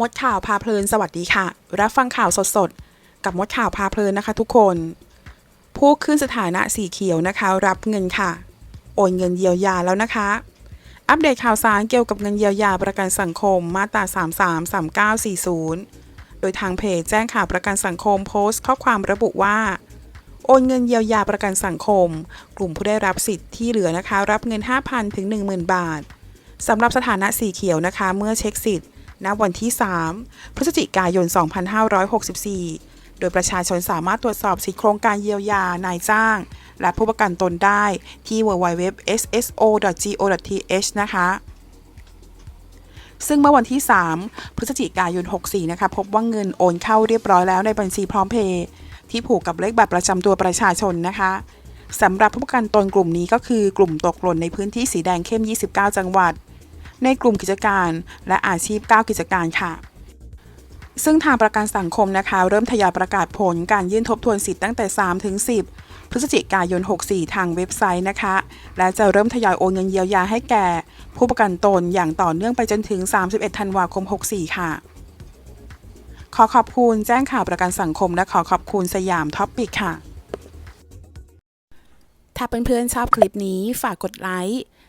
มดข่าวพาเพลินสวัสดีค่ะ รับฟังข่าวสดๆ กับมดข่าวพาเพลินนะคะทุกคน ผู้ขึ้นสถานะสีเขียวนะคะ รับเงินค่ะ โอนเงินเยียวยาแล้วนะคะ อัปเดตข่าวสารเกี่ยวกับเงินเยียวยาประกันสังคมมาตรา 333940 โดยทางเพจแจ้งข่าวประกันสังคมโพสต์ข้อความระบุว่า โอนเงินเยียวยาประกันสังคม กลุ่มผู้ได้รับสิทธิ์ที่เหลือนะคะ รับเงิน 5,000ถึง10,000 บาทสำหรับสถานะสีเขียวนะคะ เมื่อเช็คสิทธิ์ ณวันที่ 3 พฤศจิกายน 2564 โดยประชาชนสามารถตรวจสอบสิทธิโครงการเยียวยานายจ้าง และผู้ประกันตนได้ที่ www.sso.go.th นะคะซึ่งเมื่อวันที่ 3 พฤศจิกายน 64 นะคะ พบว่าเงินโอนเข้าเรียบร้อยแล้วในบัญชีพร้อมเพย์ที่ผูกกับเลขบัตรประจำตัวประชาชนนะคะสำหรับผู้ประกันตนกลุ่มนี้ก็คือกลุ่มตกหล่นในพื้นที่สีแดงเข้ม 29 จังหวัด ในกลุ่มกิจการ และอาชีพ 9 กิจการค่ะซึ่งทางประกันสังคมนะคะ เริ่มทยอยประกาศผลการยื่นทบทวนสิทธิ์ตั้งแต่ 3 ถึง 10 พฤศจิกายน 64 ทางเว็บไซต์นะคะ และจะเริ่มทยอยโอนเงินเยียวยาให้แก่ ผู้ประกันตนอย่างต่อเนื่องไปจนถึง 31 ธันวาคม 64 ค่ะ ขอขอบคุณแจ้งข่าวประกันสังคม และขอขอบคุณสยามท็อปปิกค่ะ ถ้าเพื่อนๆชอบคลิปนี้ฝากกดไลค์